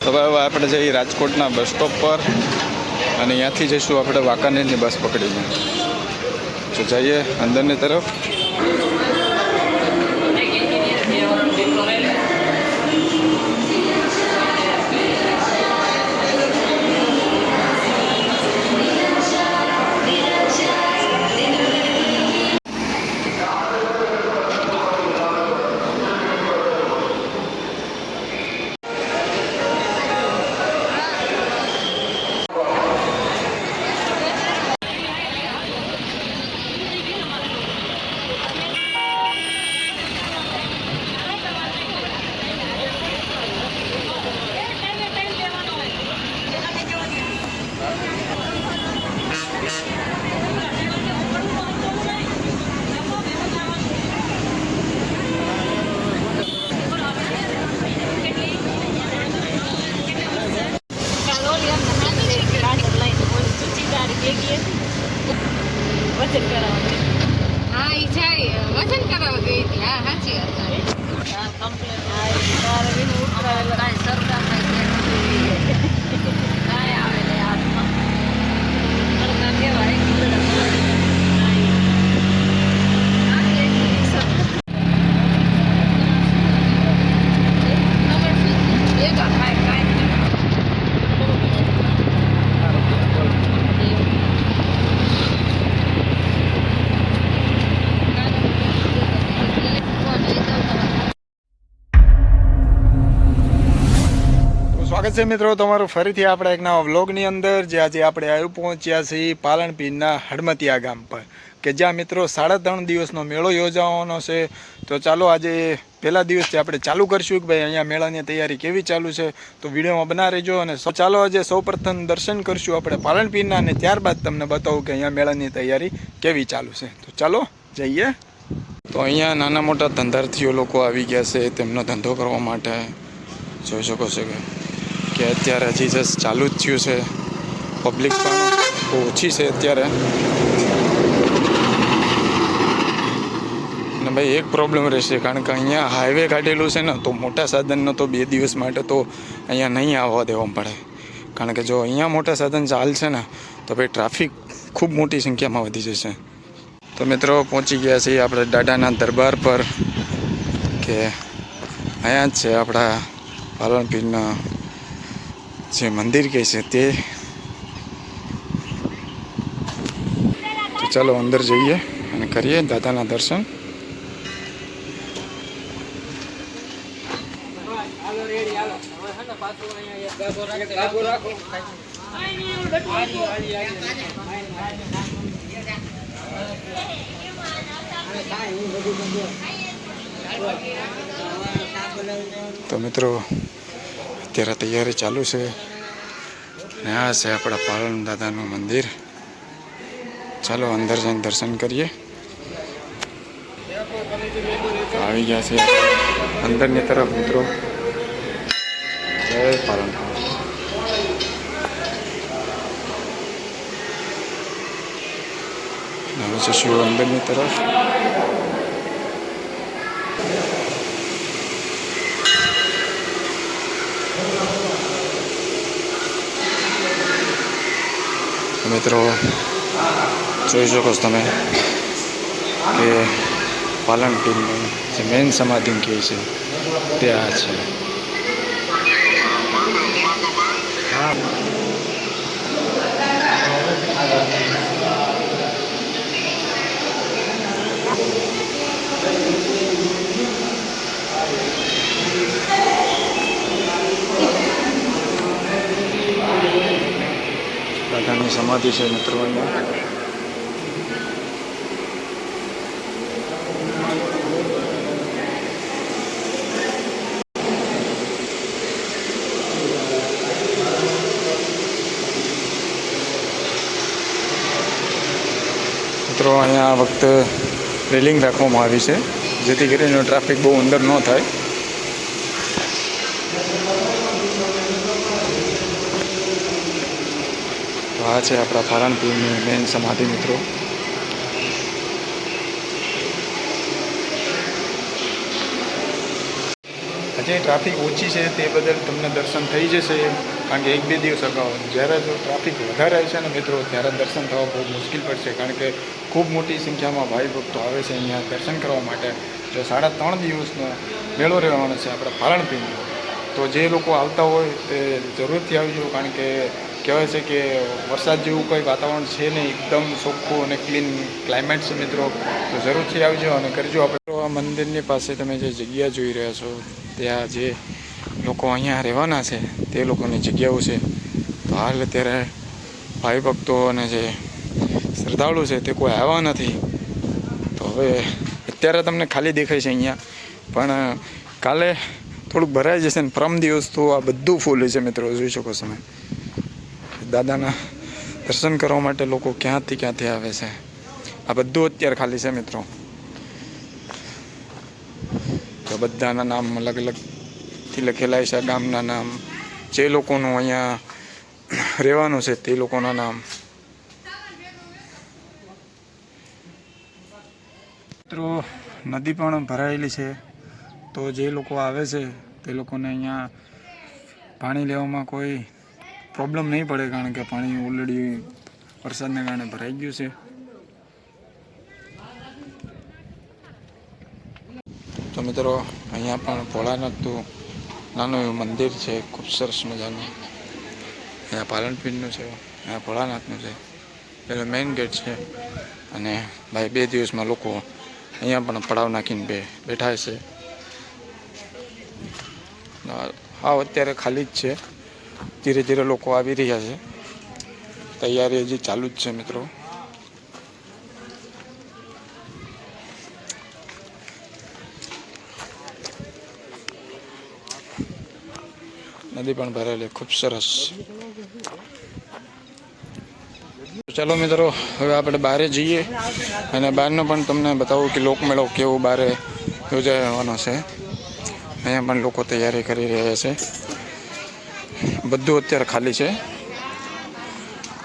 તો હવે આપણે જઈએ રાજકોટના બસ સ્ટોપ પર અને ત્યાંથી જઈશું આપણે વાંકાનેરની બસ પકડીને. તો જઈએ અંદરની તરફ. વજન કરાવવા હા ઈ જાય વજન કરાવવા ગઈ હતી. હા સાચી વાત કાંઈ આવે નહીં હાથમાં સરકાર કહેવાય કે બધા આ એક સરકાર ખબર છે? એક આ કાંઈ કાંઈ તો સ્વાગત મિત્રો. તમારું ફરીથી આપણે એક નવા વ્લોગની અંદર, જે આજે આપણે આવી પહોંચ્યા છીએ પાલનપીરના હડમતિયા ગામ પર. કે જ્યાં મિત્રો સાડા ત્રણ દિવસનો મેળો યોજાવાનો છે. તો ચાલો આજે પહેલા દિવસથી આપણે ચાલુ કરશું કે ભાઈ અહીંયા મેળાની તૈયારી કેવી ચાલુ છે, તો વિડીયોમાં બના રહેજો અને ચાલો આજે સૌપ્રથમ દર્શન કરશું આપણે પાલનપીરના અને ત્યારબાદ તમને બતાવું કે અહીંયા મેળાની તૈયારી કેવી ચાલુ છે. તો ચાલો જઈએ. તો અહીંયા નાના મોટા ધંધાર્થીઓ લોકો આવી ગયા છે તેમનો ધંધો કરવા માટે. જોઈ શકો છો કે કે અત્યારે હજી જસ્ટ ચાલુ જ થયું છે. પબ્લિક પણ ઓછી છે અત્યારે. અને ભાઈ એક પ્રોબ્લેમ રહેશે, કારણ કે અહીંયા હાઈવે કાઢેલું છે ને, તો મોટા સાધનનો તો બે દિવસ માટે તો અહીંયા નહીં આવવા દેવા પડે. કારણ કે જો અહીંયા મોટા સાધન ચાલશે ને, તો ભાઈ ટ્રાફિક ખૂબ મોટી સંખ્યામાં વધી જશે. તો મિત્રો, પહોંચી ગયા છીએ આપણે દાદાના દરબાર પર, કે અહીંયા જ છે આપણા પાલનપીરના જે મંદિર કહે છે તે તો ચાલો અંદર જઈએ અને કરીએ દાદાના દર્શન તો મિત્રો અત્યારે તૈયારી ચાલુ છે. અને આ છે આપણા પાલન દાદાનું મંદિર. ચાલો અંદર જઈને દર્શન કરીએ. આવી ગયા છે અંદરની તરફ મિત્રો. જય પાલન. હવે અંદરની તરફ. મિત્રો, જોઈ શકો છો તમે કે પાલનપુરની જે મેન સમાધિ કહે છે તે આ છે. દાદાની સમાધિ છે મિત્રો અહીંયા. મિત્રો, અહીંયા આ વખતે રેલિંગ રાખવામાં આવી છે. જેથી કરીને ટ્રાફિક બહુ અંદર ન થાય. આ છે આપણા પાલનપુરની મેન સમાધિ મિત્રો. હજી ટ્રાફિક ઓછી છે તે બદલ તમને દર્શન થઈ જશે, કારણ કે એક બે દિવસ અગાઉ. જ્યારે જો ટ્રાફિક વધારે છે ને મિત્રો, ત્યારે દર્શન થવા બહુ મુશ્કેલ પડશે, કારણ કે ખૂબ મોટી સંખ્યામાં ભાઈ ભક્તો આવે છે અહીંયા દર્શન કરવા માટે. જો સાડા ત્રણ દિવસનો મેળો રહેવાનો છે આપણે પાલણપીરનો તો જે લોકો આવતા હોય તે જરૂરથી આવજો, કારણ કે કહેવાય છે કે વરસાદ જેવું કોઈ વાતાવરણ છે નહીં, એકદમ ચોખ્ખું અને ક્લીન ક્લાઇમેટ છે મિત્રો. તો જરૂરથી આવજો અને કરજો આપણે આ મંદિરની પાસે તમે જે જગ્યા જોઈ રહ્યા છો, ત્યાં જે લોકો અહીંયા રહેવાના છે, તે લોકોની જગ્યાઓ છે. તો હાલ અત્યારે ભાઈ ભક્તો અને જે શ્રદ્ધાળુ છે તે કોઈ આવ્યા નથી. તો હવે અત્યારે તમને ખાલી દેખાય છે અહીંયા. પણ કાલે થોડુંક ભરાઈ જશે ને, પરમ દિવસ તો આ બધું ફૂલ છે મિત્રો, જોઈ શકો તમે. દાદાના દર્શન કરવા માટે લોકો ક્યાંથી ક્યાંથી આવે છે? આ બધું અત્યારે ખાલી છે મિત્રો. તો બધાના નામ અલગ અલગથી લખેલા છે ગામના નામ. જે લોકોનું અહીંયા રહેવાનું છે તે લોકોના નામ. મિત્રો, નદી પણ ભરાયેલી છે. તો જે લોકો આવે છે તે લોકોને અહીંયા પાણી લેવામાં કોઈ પ્રોબ્લેમ નહીં પડે કારણ કે પાણી ઓલરેડી વરસાદને કારણે ભરાઈ ગયું છે. તો મિત્રો, અહીંયા પણ ભોળાનાથનું નાનું એવું મંદિર છે. ખૂબ સરસ મજાનું. અહીંયા પાલનપીરનું છે, અહીંયા ભોળાનાથનું છે. પેલો મેઇન ગેટ છે અને ભાઈ બે દિવસમાં લોકો અહીંયા પણ પડાવ નાખીને બે બેઠા છે. હા, અત્યારે ખાલી જ છે. ધીરે ધીરે લોકો આવી રહ્યા છે. તૈયારી હજી ચાલુ જ છે મિત્રો. નદી પણ ભરેલી, ખૂબ સરસ. ચાલો મિત્રો, હવે આપણે બહારે જઈએ અને બહારનો પણ તમને બતાવું કે લોકમેળો કેવો બહારે યોજાવાનો છે. અહીંયા પણ લોકો તૈયારી કરી રહ્યા છે. બધું અત્યારે ખાલી છે.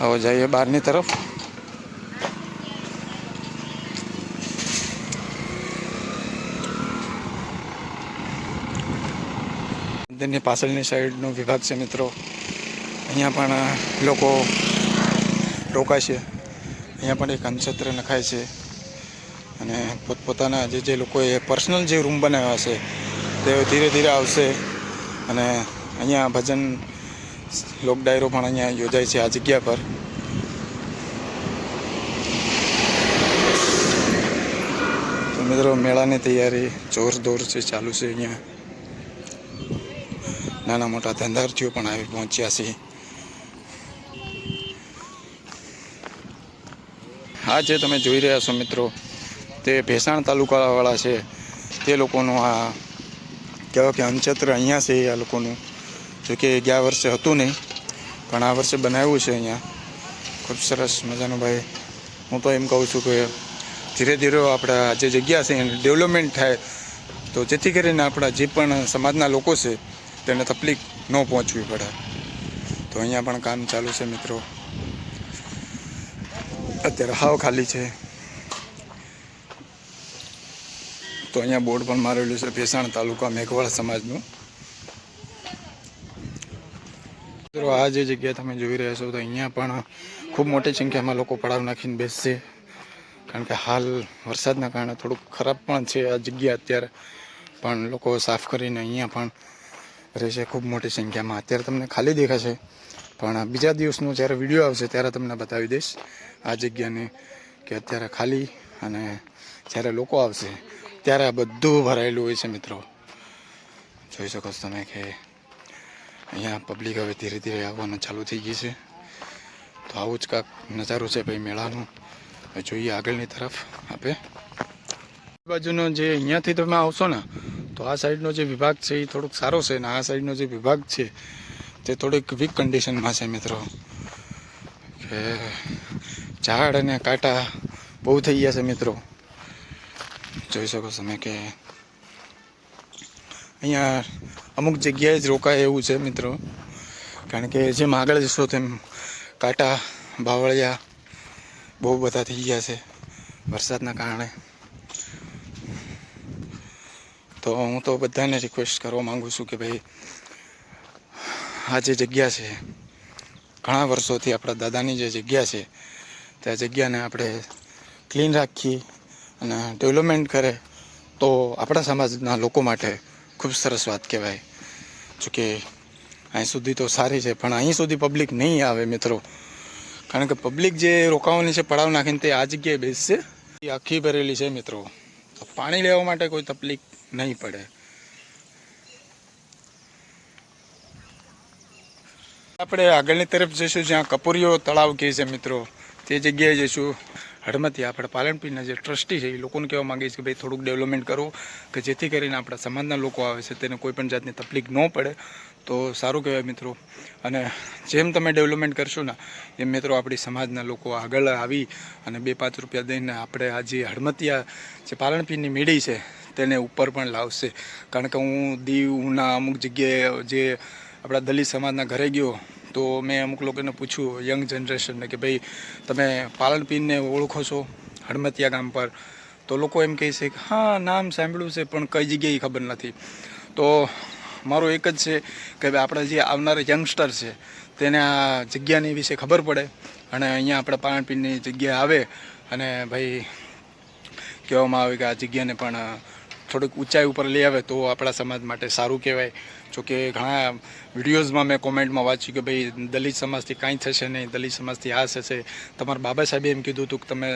હવે જઈએ બહારની તરફ. મંદિરની પાછળની સાઈડનો વિભાગ છે મિત્રો. અહીંયા પણ લોકો રોકાશે અહીંયા પણ એક અંશત્ર નખાય છે. અને પોતપોતાના જે જે લોકોએ પર્સનલ જે રૂમ બનાવ્યા છે તે ધીરે ધીરે આવશે. અને અહીંયા ભજન લોક ડાયરો પણ અહીંયા યોજાય છે આ જગ્યા પર. મિત્રો, મેળાની તૈયારી જોરદોર છે, ચાલુ છે અહીંયા. નાના મોટા ધંધાર્થીઓ પણ આવી પહોંચ્યા છે. આ જે તમે જોઈ રહ્યા છો મિત્રો, તે ભેસાણ તાલુકાવાળા છે. તે લોકોનું આ કહેવાય કે અંચત્ર અહીંયા છે આ લોકોનું. જો કે ગયા વર્ષે હતું નહીં, પણ આ વર્ષે બનાવ્યું છે અહીંયા. ખૂબ સરસ મજાનું ભાઈ. હું તો એમ કહું છું કે ધીરે ધીરે આપણા જે જગ્યા છે, એની ડેવલપમેન્ટ થાય. તો જેથી કરીને આપણા જે પણ સમાજના લોકો છે, તેને તકલીફ ન પહોંચવી પડે. તો અહીંયા પણ કામ ચાલુ છે મિત્રો. અત્યારે હાવ ખાલી છે. તો અહીંયા બોર્ડ પણ મારેલું છે, ભેસાણ તાલુકા મેઘવાળ સમાજનું. મિત્રો આ જે જગ્યા તમે જોઈ રહ્યા છો, તો અહીંયા પણ ખૂબ મોટી સંખ્યામાં લોકો પડાવ નાખીને બેસશે. કારણ કે હાલ વરસાદના કારણે થોડુંક ખરાબ પણ છે આ જગ્યા અત્યારે. પણ લોકો સાફ કરીને અહીંયા પણ રહેશે ખૂબ મોટી સંખ્યામાં. અત્યારે તમને ખાલી દેખાશે. પણ બીજા દિવસનો જ્યારે વીડિયો આવશે ત્યારે તમને બતાવી દઈશ આ જગ્યાને કે અત્યારે ખાલી અને જ્યારે લોકો આવશે ત્યારે આ બધું ભરાયેલું હોય છે મિત્રો. જોઈ શકો છો તમે કે અહીંયા પબ્લિક હવે ધીરે ધીરે આવવાનું ચાલુ થઈ ગઈ છે. તો આવું જ કાંક નજારો છે ભાઈ મેળાનું. જોઈએ આગળની તરફ આપે. બાજુનો જે અહીંયાથી તમે આવશો ને, તો આ સાઈડનો જે વિભાગ છે એ થોડુંક સારો છે ને આ સાઈડનો જે વિભાગ છે તે થોડીક વીક કન્ડિશનમાં છે મિત્રો. કે ઝાડ અને કાંટા બહુ થઈ ગયા છે મિત્રો. જોઈ શકો તમે કે અહીંયા અમુક જગ્યાએ જ રોકાય એવું છે મિત્રો. કારણ કે જેમ આગળ જશો તેમ કાંટા, બાવળિયા બહુ બધા થઈ ગયા છે વરસાદના કારણે. તો હું તો બધાને રિક્વેસ્ટ કરવા માગું છું કે ભાઈ, આ જે જગ્યા છે, ઘણા વર્ષોથી આપણા દાદાની જે જગ્યા છે, તે જગ્યાને આપણે ક્લીન રાખીએ અને ડેવલપમેન્ટ કરે તો આપણા સમાજના લોકો માટે ખૂબ સરસ વાત કહેવાય. જોકે, અહીં સુધી તો સારી છે, પણ અહીં સુધી પબ્લિક નહીં આવે મિત્રો. કારણ કે પબ્લિક જે રોકાવાની છે, પડાવ નાખીને તે આ જગ્યાએ બેસશે. એ આખી ભરેલી છે મિત્રો. તો પાણી લેવા માટે કોઈ તકલીફ નહીં પડે. આપણે આગળની તરફ જઈશું જ્યાં કપૂરીઓ તળાવ કહે છે મિત્રો. તે જગ્યાએ જઈશું. હડમતી આપણે પાલનપીરના જે ટ્રસ્ટી છે, એ લોકોને કહેવા માગીએ છીએ કે ભાઈ થોડુંક ડેવલપમેન્ટ કરો, કે જેથી કરીને આપણા સમાજના લોકો આવે છે, તેને કોઈ પણ જાતની તકલીફ ન પડે. તો સારું કહેવાય મિત્રો. અને જેમ તમે ડેવલપમેન્ટ કરશો ને, એમ મિત્રો આપણી સમાજના લોકો આગળ આવી અને બે પાંચ રૂપિયા દઈને આપણે આ જે હડમતિયા જે પાલનપીરની મેળી છે, તેને ઉપર પણ લાવશે. કારણ કે હું દીવ, ઉના અમુક જગ્યાએ જે આપણા દલિત સમાજના ઘરે ગયો તો મેં અમુક લોકોને પૂછ્યું યંગ જનરેશનને કે ભાઈ, તમે પાલનપીરને ઓળખો છો હડમતિયા ગામ પર? તો લોકો એમ કહે છે કે, હા, નામ સાંભળ્યું છે, પણ કઈ જગ્યાએ ખબર નથી. તો મારું એક જ છે કે ભાઈ, આપણા જે આવનારા યંગસ્ટર છે, તેને આ જગ્યાની વિશે ખબર પડે અને અહીંયા આપણે પાલનપીરની જગ્યા આવે અને ભાઈ, કહેવામાં આવે કે આ જગ્યાને પણ થોડીક ઊંચાઈ ઉપર લઈ આવે તો આપણા સમાજ માટે સારું કહેવાય. જોકે ઘણા વિડીયોઝમાં મેં કોમેન્ટમાં વાંચ્યું કે ભાઈ, દલિત સમાજથી કાંઈ થશે નહીં, દલિત સમાજથી આ થશે. તમારા બાબા સાહેબે એમ કીધું હતું કે તમે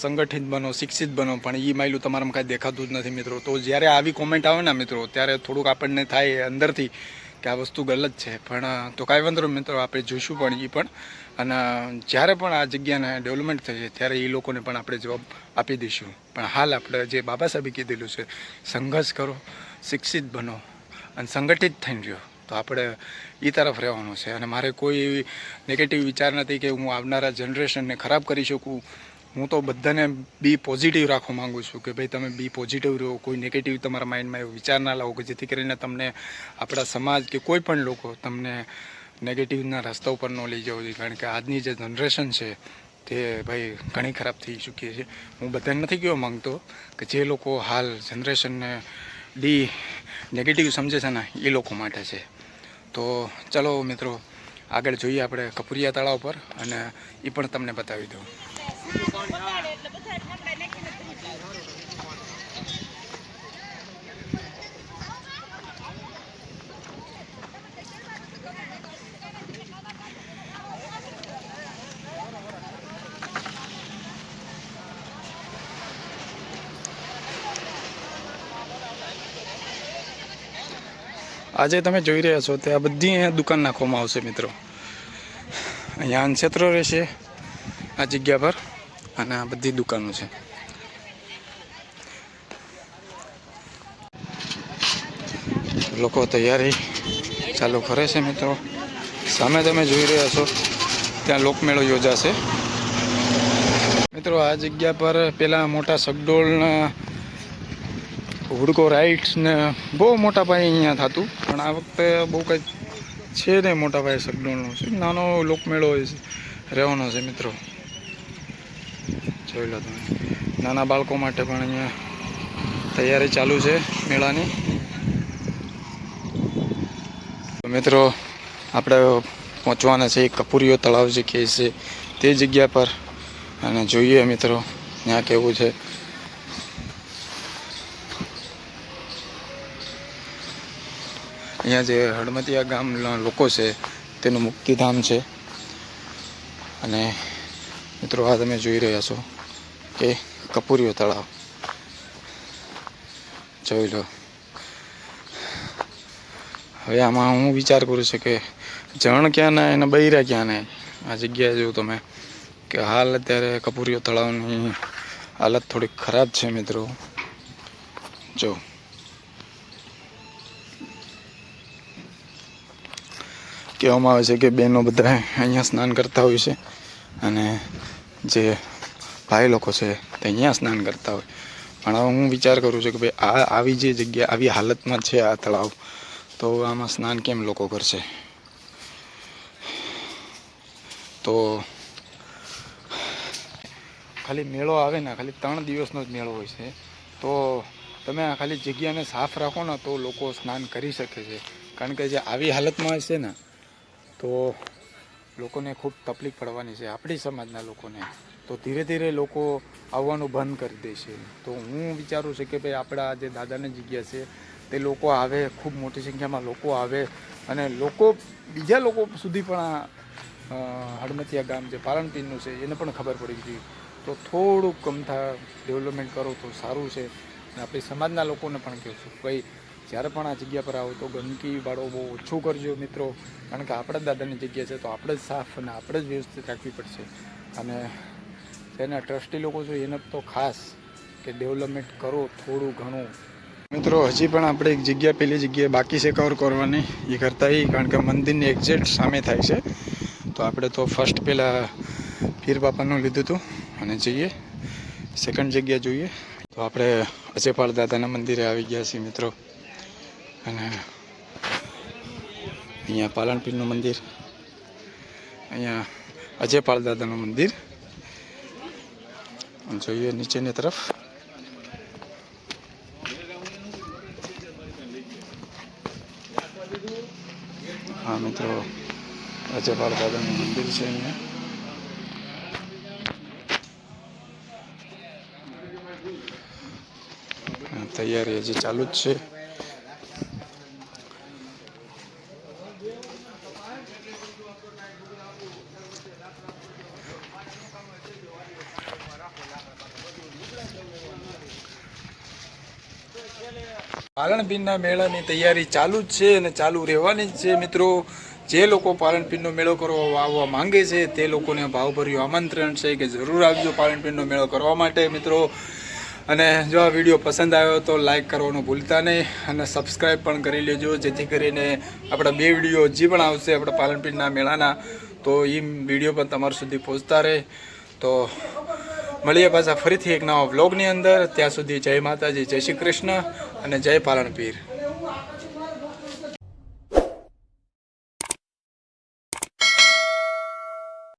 સંગઠિત બનો, શિક્ષિત બનો, પણ એ માયલું તમારામાં કાંઈ દેખાતું જ નથી મિત્રો. તો જ્યારે આવી કોમેન્ટ આવે ને મિત્રો, ત્યારે થોડુંક આપણને થાય અંદરથી કે આ વસ્તુ ગલત છે. પણ તો કાંઈ વાંધો મિત્રો, આપણે જોઈશું પણ એ પણ. અને જ્યારે પણ આ જગ્યાને ડેવલપમેન્ટ થશે ત્યારે એ લોકોને પણ આપણે જવાબ આપી દઈશું. પણ હાલ આપણે જે બાબા સાહેબે કીધેલું છે, સંઘર્ષ કરો, શિક્ષિત બનો અને સંગઠિત થઈને રહ્યો. તો આપણે એ તરફ રહેવાનું છે. અને મારે કોઈ એવી નેગેટિવ વિચાર નથી કે હું આવનારા જનરેશનને ખરાબ કરી શકું. હું તો બધાને બી પોઝિટિવ રાખવા માગું છું કે ભાઈ તમે બી પોઝિટિવ રહો. કોઈ નેગેટિવ તમારા માઇન્ડમાં એવો વિચાર ના લાવો કે જેથી કરીને તમને આપણા સમાજ કે કોઈ પણ લોકો તમને નેગેટિવના રસ્તા ઉપર ન લઈ જવું જોઈએ. કારણ કે આજની જે જનરેશન છે તે ભાઈ ઘણી ખરાબ થઈ ચૂકી છે. હું બધાને નથી કહેવા માંગતો કે જે લોકો હાલ જનરેશનને ડી નેગેટિવ સમજે છે ને એ લોકો માટે છે. તો ચલો મિત્રો, આગળ જોઈએ આપણે કપુરિયા તળાવ પર અને એ પણ તમને બતાવી દઉં. આજે તમે જોઈ રહ્યા છો તે આ બધી અહીંયા દુકાન નાખવામાં આવશે મિત્રો. અહીંયા અનક્ષેત્રો રહેશે, આ જગ્યા પર અને આ બધી દુકાનો છે. લોકો તૈયારી ચાલુ કરે છે મિત્રો. સામે તમે જોઈ રહ્યા છો, ત્યાં લોકમેળો યોજાશે. મિત્રો, આ જગ્યા પર પેલા મોટા સગડોળના હુડકો રાઇડ્સ ને બહુ મોટા પાયે અહીંયા થતું. પણ આ વખતે બહુ કંઈ છે નહીં મોટા પાયે સગડોળનો. છે નાનો લોકમેળો હોય છે. રહેવાનો છે મિત્રો. જોઈ લો તમે. નાના બાળકો માટે પણ અહીંયા તૈયારી ચાલુ છે મેળાની. મિત્રો, આપણે પહોંચવાના છે કપૂરીઓ તળાવ જે કહે છે તે જગ્યા પર. અને જોઈએ મિત્રો, ત્યાં કેવું છે. અહીંયા જે હળમતિયા ગામના લોકો છે, તેનું મુક્તિધામ છે. અને મિત્રો, આ તમે જોઈ રહ્યા છો કે કપૂરીઓ તળાવ. જોઈ લો. હવે આમાં હું વિચાર કરું છું કે જણ ક્યાં ના અને બૈરા ક્યાં ના? આ જગ્યાએ જોયું તમે કે હાલ અત્યારે કપૂરીઓ તળાવની હાલત થોડીક ખરાબ છે મિત્રો. જો. કહેવામાં આવે છે કે બહેનો બધા અહીંયા સ્નાન કરતા હોય છે અને જે ભાઈ લોકો છે તે અહીંયા સ્નાન કરતા હોય. પણ હવે હું વિચાર કરું છું કે ભાઈ આ આવી જે જગ્યા, આવી હાલતમાં છે આ તળાવ, તો આમાં સ્નાન કેમ લોકો કરશે? તો ખાલી મેળો આવે ને, ખાલી ત્રણ દિવસનો જ મેળો હોય છે. તો તમે આ ખાલી જગ્યાને સાફ રાખો ને તો લોકો સ્નાન કરી શકે છે. કારણ કે જે આવી હાલતમાં હશે ને તો લોકોને ખૂબ તકલીફ પડવાની છે, આપણી સમાજના લોકોને. તો ધીરે ધીરે લોકો આવવાનું બંધ કરી દેશે તો હું વિચારું છું કે ભાઈ આપણા જે દાદાની જગ્યા છે, તે લોકો આવે, ખૂબ મોટી સંખ્યામાં લોકો આવે અને લોકો, બીજા લોકો સુધી પણ આ હડમતિયા ગામ જે પાલનપીરનું છે, એને પણ ખબર પડી જોઈએ તો થોડુંક કમથા ડેવલપમેન્ટ કરો તો સારું છે. અને આપણી સમાજના લોકોને પણ કહેશું ભાઈ જ્યારે પણ આ જગ્યા પર આવો તો ગંદકી વાળો બહુ ઓછું કરજો મિત્રો. કારણ કે આપણા જ દાદાની જગ્યા છે, તો આપણે જ સાફ અને આપણે જ વ્યવસ્થિત રાખવી પડશે. અને તેના ટ્રસ્ટી લોકો છે, એને તો ખાસ કે ડેવલપમેન્ટ કરો થોડું ઘણું. મિત્રો, હજી પણ આપણે એક જગ્યા, પેલી જગ્યાએ બાકી છે કવર કરવાની. એ કરતા એ કારણ કે મંદિરની એક્ઝેક્ટ સામે થાય છે. તો આપણે તો ફર્સ્ટ પહેલાં પીર બાપાનું લીધું હતું અને જઈએ. સેકન્ડ જગ્યા જોઈએ. તો આપણે અજયપાળ દાદાના મંદિરે આવી ગયા છીએ મિત્રો. અને અહીંયા પાલનપીરનું મંદિર, અહીંયા અજયપાલ દાદાનું મંદિર. જોઈએ નીચેની તરફ. હા મિત્રો, અજયપાલ દાદાનું મંદિર છે અહીંયા. તૈયારી હજી ચાલુ જ છે. પાલનપીરના મેળાની તૈયારી ચાલુ જ છે અને ચાલુ રહેવાની જ છે મિત્રો. જે લોકો પાલનપીરનો મેળો કરવા આવવા માંગે છે તે લોકોને ભાવભર્યું આમંત્રણ છે કે જરૂર આવજો પાલનપીરનો મેળો કરવા માટે મિત્રો. અને જો આ વીડિયો પસંદ આવ્યો તો લાઈક કરવાનું ભૂલતા નહીં અને સબસ્ક્રાઈબ પણ કરી લેજો, જેથી કરીને આપણા બે વીડિયો હજી પણ આવશે આપણા પાલનપીરના મેળાના. તો એ વીડિયો પણ તમારા સુધી પહોંચતા રહે. તો મળીએ પાછા ફરીથી એક નવા વ્લોગની અંદર. ત્યાં સુધી જય માતાજી, જય શ્રી કૃષ્ણ અને જય પાલનપીર.